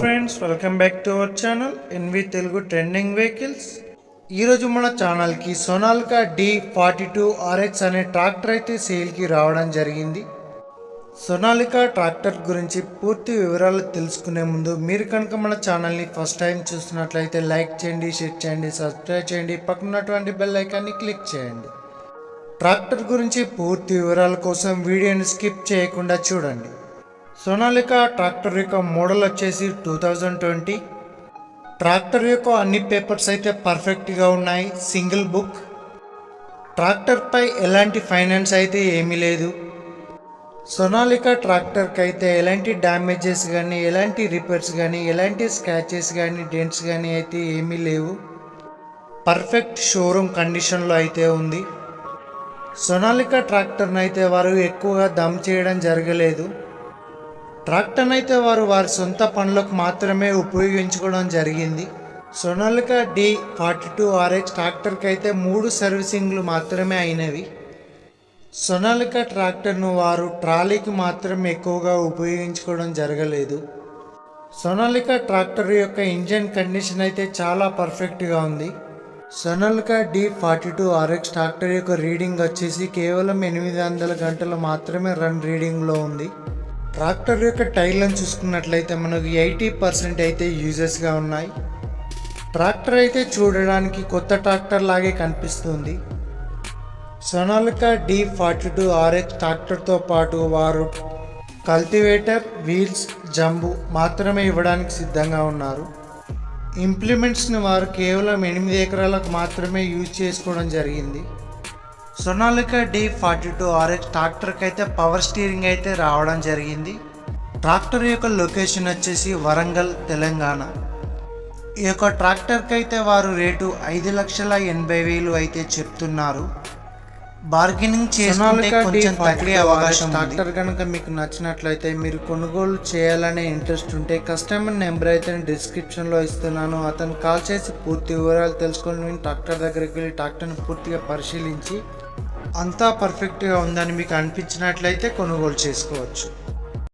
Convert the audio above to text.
Friends welcome back to our channel N V Telugu trending vehicles ఈరోజు మన ఛానల్కి Sonalika D forty two R X అనే tractor అయితే సేల్కి రావడం జరిగింది. సోనాలికా ట్రాక్టర్ గురించి పూర్తి వివరాలు తెలుసుకునే ముందు మీరు కనుక మన ఛానల్ని ఫస్ట్ టైం చూస్తున్నట్లయితే లైక్ చేయండి షేర్ చేయండి సబ్స్క్రైబ్ చేయండి పక్కనటువంటి బెల్ ఐకాన్ని క్లిక్ చేయండి. ట్రాక్టర్ గురించి పూర్తి వివరాల కోసం వీడియోని స్కిప్ చేయకుండా చూడండి. సోనాలికా ట్రాక్టర్ యొక్క మోడల్ వచ్చేసి టూ థౌజండ్ ట్వంటీ. ట్రాక్టర్ యొక్క అన్ని పేపర్స్ అయితే పర్ఫెక్ట్గా ఉన్నాయి సింగిల్ బుక్. ట్రాక్టర్పై ఎలాంటి ఫైనాన్స్ అయితే ఏమీ లేదు. సోనాలికా ట్రాక్టర్కి అయితే ఎలాంటి డ్యామేజెస్ కానీ ఎలాంటి రిపేర్స్ కానీ ఎలాంటి స్క్రాచెస్ కానీ డెంట్స్ కానీ అయితే ఏమీ లేవు. పర్ఫెక్ట్ షోరూమ్ కండిషన్లో అయితే ఉంది. సోనాలికా ట్రాక్టర్ని అయితే వారు ఎక్కువగా దమ్ చేయడం జరగలేదు. ట్రాక్టర్ని అయితే వారు వారి సొంత పనులకు మాత్రమే ఉపయోగించుకోవడం జరిగింది. Sonalika D forty two R H ట్రాక్టర్కి అయితే మూడు సర్వీసింగ్లు మాత్రమే అయినవి. సోనాలికా ట్రాక్టర్ను వారు ట్రాలీకి మాత్రమే ఎక్కువగా ఉపయోగించుకోవడం జరగలేదు. సోనాలికా ట్రాక్టర్ యొక్క ఇంజన్ కండిషన్ అయితే చాలా పర్ఫెక్ట్గా ఉంది. Sonalika D forty two R X tractor యొక్క రీడింగ్ వచ్చేసి కేవలం ఎనిమిది వందల గంటలు మాత్రమే రన్ రీడింగ్లో ఉంది. ట్రాక్టర్ యొక్క టైర్లను చూసుకున్నట్లయితే మనకు ఎయిటీ పర్సెంట్ అయితే యూజెస్గా ఉన్నాయి. ట్రాక్టర్ అయితే చూడడానికి కొత్త ట్రాక్టర్ లాగే కనిపిస్తుంది. Sonalika D forty two R X ట్రాక్టర్తో పాటు వారు కల్టివేటర్ వీల్స్ జంబు మాత్రమే ఇవ్వడానికి సిద్ధంగా ఉన్నారు. ఇంప్లిమెంట్స్ని వారు కేవలం ఎనిమిది ఎకరాలకు మాత్రమే యూజ్ చేసుకోవడం జరిగింది. Sonalika D forty two R X ట్రాక్టర్కి అయితే పవర్ స్టీరింగ్ అయితే రావడం జరిగింది. ట్రాక్టర్ యొక్క లొకేషన్ వచ్చేసి వరంగల్ తెలంగాణ. ఈ యొక్క ట్రాక్టర్కి అయితే వారు రేటు ఐదు లక్షల ఎనభై వేలు అయితే చెప్తున్నారు. బార్గెనింగ్ చేసుకుంటే కొంచెం తగ్గే అవకాశం ట్రాక్టర్ కనుక మీకు నచ్చినట్లయితే మీరు కొనుగోలు చేయాలనే ఇంట్రెస్ట్ ఉంటే కస్టమర్ నెంబర్ అయితే నేను డిస్క్రిప్షన్లో ఇస్తున్నాను. అతను కాల్ చేసి పూర్తి వివరాలు తెలుసుకొని ట్రాక్టర్ దగ్గరికి వెళ్ళి ట్రాక్టర్ని పూర్తిగా పరిశీలించి అంతా పర్ఫెక్ట్గా ఉందని మీకు అనిపించినట్లయితే కొనుగోలు చేసుకోవచ్చు.